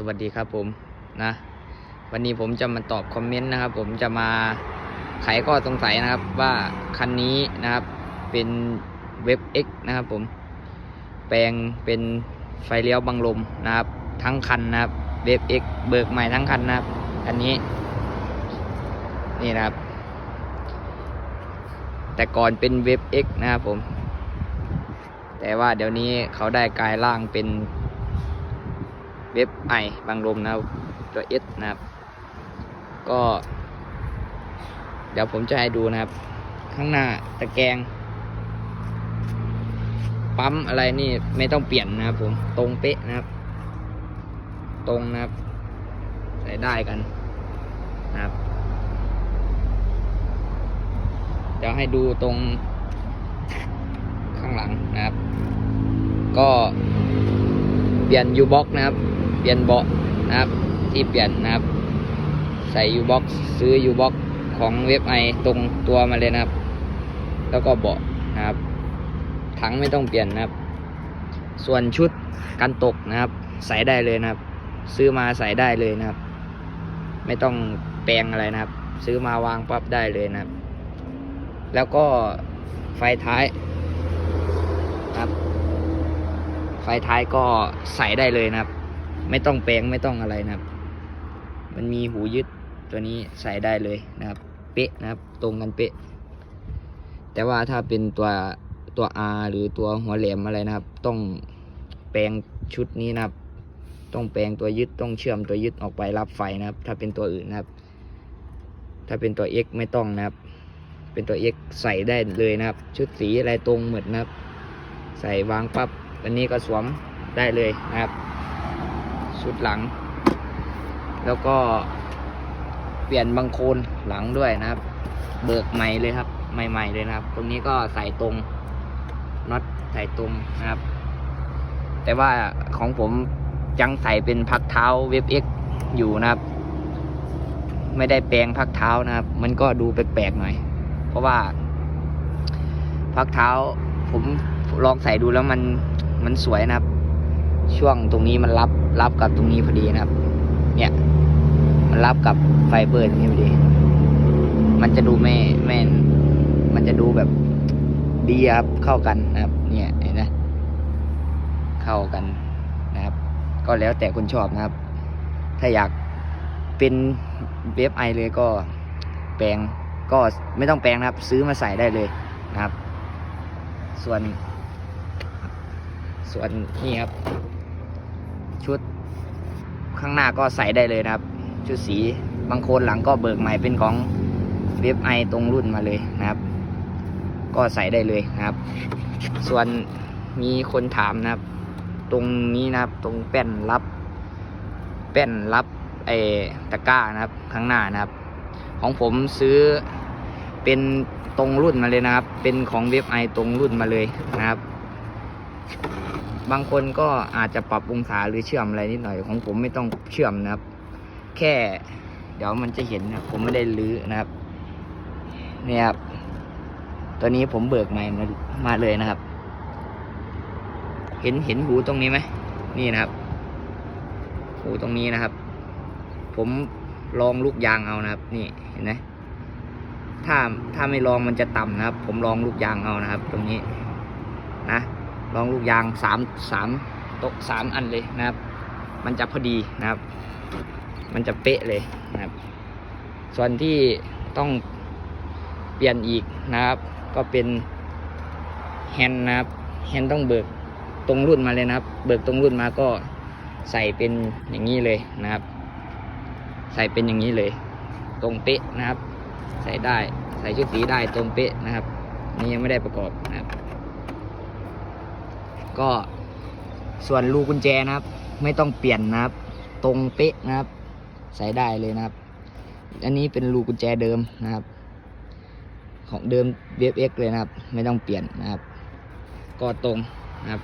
สวัสดีครับผมนะวันนี้ผมจะมาตอบคอมเมนต์นะครับ ผมจะมาไขข้อสงสัยนะครับว่าคันนี้นะครับเป็นเว็บ X นะครับผมแปลงเป็นไฟเลี้ยวบังลมนะครับ ทั้งคันนะครับเว็บ X เบิกใหม่ทั้งคันนะครับคันนี้ นี่นะครับ แต่ก่อนเป็นเว็บ X นะครับผม แต่ว่าเดี๋ยวนี้เขาได้กลายร่างเป็น เว็บไอบางลมนะครับตัว S นะครับ ก็ เดี๋ยวผมจะให้ดูนะครับ ข้างหน้าตะแกรงปั๊มอะไรนี่ไม่ต้องเปลี่ยนนะครับ ผมตรงเป๊ะนะครับ ตรงนะครับ ใส่ได้กันนะครับเดี๋ยวให้ดูตรงข้างหลังนะครับ ก็เปลี่ยนยูบ็อกนะครับ เปลี่ยนเบาะนะครับ ที่เปลี่ยนนะครับ ใส่ยูบ็อกซื้อยูบ็อกของเว็บไอตรงตัวมาเลยนะครับ แล้วก็เบาะนะครับ ถังไม่ต้องเปลี่ยนนะครับ ส่วนชุดกันตกนะครับ ใส่ได้เลยนะครับ ซื้อมาใส่ได้เลยนะครับ ไม่ต้องแปลงอะไรนะครับ ซื้อมาวางปั๊บได้เลยนะครับ แล้วก็ไฟท้ายนะครับ ไฟท้ายก็ใส่ได้เลยนะครับ ไม่ต้องแปลงไม่ต้องอะไรนะครับ มันมีหูยึดตัวนี้ใส่ได้เลยนะครับ เป๊ะนะครับ ตรงกันเป๊ะ แต่ว่าถ้าเป็นตัวตัว R หรือตัวหัวแหลมอะไรนะครับ ต้องแปลงชุดนี้นะครับ ต้องแปลงตัวยึดต้องเชื่อมตัวยึดออกไปรับไฟนะครับ ถ้าเป็นตัวอื่นนะครับ ถ้าเป็นตัว X ไม่ต้องนะครับ เป็นตัว X ใส่ได้เลยนะครับ ชุดสีอะไรตรงหมดนะครับ ใส่วางปับ๊บอันนี้ก็สวมได้เลยนะครับ ชุดหลัง แล้วก็เปลี่ยนบังโคลนหลังด้วยนะครับ เบิกใหม่เลยครับ ใหม่ ๆ เลยนะครับ ตรงนี้ก็ใส่ตรงน็อตใส่ตรงนะครับ แต่ว่าของผมยังใส่เป็นพักเท้าเว็บ X อยู่นะครับ ไม่ได้แปลงพักเท้านะครับ มันก็ดูแปลกๆหน่อย เพราะว่า พักเท้า ผมลองใส่ดูแล้วมันมันสวยนะครับ ช่วงตรงนี้มันรับ รับกับตรงนี้พอดีนะครับ เนี่ย มันรับกับไฟเบอร์ตรงนี้พอดี มันจะดูไม่ไม่มันจะดูแบบดีครับเข้ากันนะครับ เนี่ยเห็นไหมเข้ากันนะครับ ก็แล้วแต่คนชอบนะครับ ถ้าอยากเป็นเว็บไอเลยก็แปลงก็ไม่ต้องแปลงนะครับ ซื้อมาใส่ได้เลยนะครับ ส่วน ส่วนนี่ครับ ชุดข้างหน้าก็ใส่ได้เลยนะครับ ชุดสีบางโคนหลังก็เบิกใหม่เป็นของเว็บไอตรงรุ่นมาเลยนะครับ ก็ใส่ได้เลยนะครับ ส่วนมีคนถามนะครับ ตรงนี้นะครับตรงแป้นรับ แป้นรับไอตะกร้านะครับข้างหน้านะครับ ของผมซื้อเป็นตรงรุ่นมาเลยนะครับ เป็นของเว็บไอตรงรุ่นมาเลยนะครับ บางคนก็อาจจะปรับองศาหรือเชื่อมอะไรนิดหน่อยของผมไม่ต้องเชื่อมนะครับ แค่เดี๋ยวมันจะเห็นนะผมไม่ได้ลื้อนะครับเนี่ยครับตัวนี้ผมเบิกใหม่มามาเลยนะครับ เห็นเห็นหูตรงนี้ไหมนี่นะครับ หูตรงนี้นะครับ ผมลองลูกยางเอานะครับ นี่เห็นไหมถ้าถ้าไม่ลองมันจะต่ำนะครับ ผมลองลูกยางเอานะครับ ตรงนี้นะ ลองลูกยางสามสามโต๊ะสามอันเลยนะครับ มันจะพอดีนะครับ มันจะเป๊ะเลยนะครับ ส่วนที่ต้องเปลี่ยนอีกนะครับ ก็เป็นแฮนด์นะครับแฮนด์ต้องเบิกตรงรุ่นมาเลยนะครับ เบิกตรงรุ่นมาก็ใส่เป็นอย่างนี้เลยนะครับ ใส่เป็นอย่างนี้เลย ตรงเป๊ะนะครับ ใส่ได้ใส่ชุดสีได้ตรงเป๊ะนะครับ นี่ยังไม่ได้ประกอบนะครับ ก็ส่วนรูกุญแจนะครับ ไม่ต้องเปลี่ยนนะครับ ตรงเป๊ะนะครับ ใส่ได้เลยนะครับ อันนี้เป็นรูกุญแจเดิมนะครับ ของเดิมเว็บเอ็กเลยนะครับ ไม่ต้องเปลี่ยนนะครับ ก็ตรงนะครับ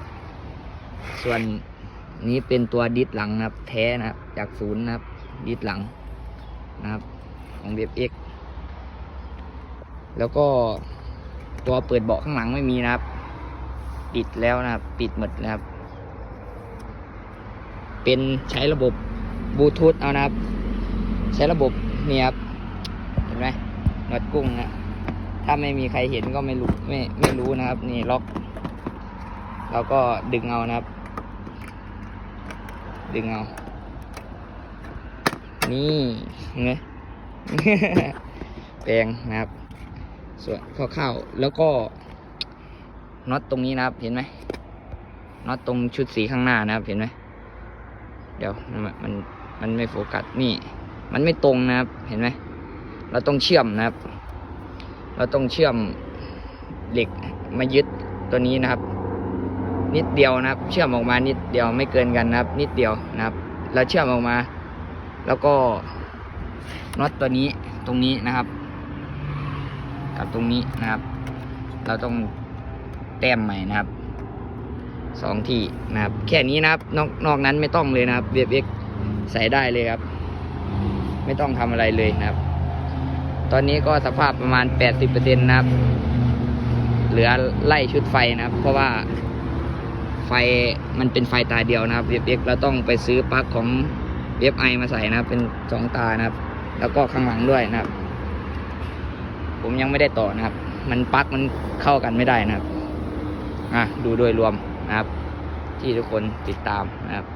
ส่วนนี้เป็นตัวดิสหลังนะครับ แท้นะครับ จากศูนย์นะครับ ดิสหลังนะครับ ของเว็บเอ็กแล้วก็ตัวเปิดเบาะข้างหลังไม่มีนะครับ ปิดแล้วนะครับ ปิดหมดนะครับ เป็นใช้ระบบบลูทูธเอานะครับ ใช้ระบบนี่ครับ เห็นไหมหนวดกุ้งนะถ้าไม่มีใครเห็นก็ไม่รู้ไม่ไม่รู้นะครับ นี่ล็อก เราก็ดึงเอานะครับ ดึงเอา นี่เห็นไหมแปลงนะครับ ส่วนคร่าวๆแล้วก็ น็อตตรงนี้นะครับ เห็นไหมน็อตตรงชุดสีข้างหน้านะครับ เห็นไหมเดี๋ยวมันมันมันไม่โฟกัสนี่ มันไม่ตรงนะครับ เห็นไหมเราต้องเชื่อมนะครับ เราต้องเชื่อมเหล็กมายึดตัวนี้นะครับ นิดเดียวนะครับ เชื่อมออกมานิดเดียวไม่เกินกันนะครับ นิดเดียวนะครับเราเชื่อมออกมา แล้วก็น็อตตัวนี้ตรงนี้นะครับ กับตรงนี้นะครับ เราต้อง ต้มใหม่นะครับสองที่นะครับ แค่นี้นะครับ นอกนอกนั้นไม่ต้องเลยนะครับเบียบเอ็กใส่ได้เลยครับ ไม่ต้องทำอะไรเลยนะครับ ตอนนี้ก็สภาพประมาณ 80%นะครับ เหลือไล่ชุดไฟนะครับ เพราะว่าไฟมันเป็นไฟตาเดียวนะครับเบียบเอ็กเราต้องไปซื้อปลั๊กของเบียบไอมาใส่นะครับ เป็นสองตานะครับ แล้วก็ข้างหลังด้วยนะครับ ผมยังไม่ได้ต่อนะครับ มันปลั๊กมันเข้ากันไม่ได้นะครับ อะดูโดยรวมนะครับ ที่ทุกคนติดตามนะครับ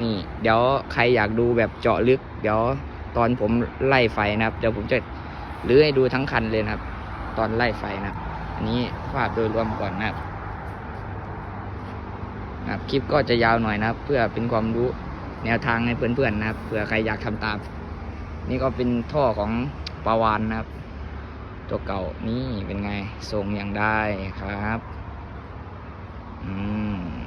นี่ เดี๋ยวใครอยากดูแบบเจาะลึก เดี๋ยวตอนผมไล่ไฟนะครับ เดี๋ยวผมจะรื้อให้ดูทั้งคันเลยนะครับ ตอนไล่ไฟนะครับอันนี้ภาพโดยรวมก่อนนะครับนะครับคลิปก็จะยาวหน่อยนะครับ เพื่อเป็นความรู้แนวทางให้เพื่อนๆนะครับเผื่อใครอยากทำตาม นี่ก็เป็นท่อของปาวานนะครับ ตัวเก่านี่เป็นไงทรงอย่างได้ครับ อืม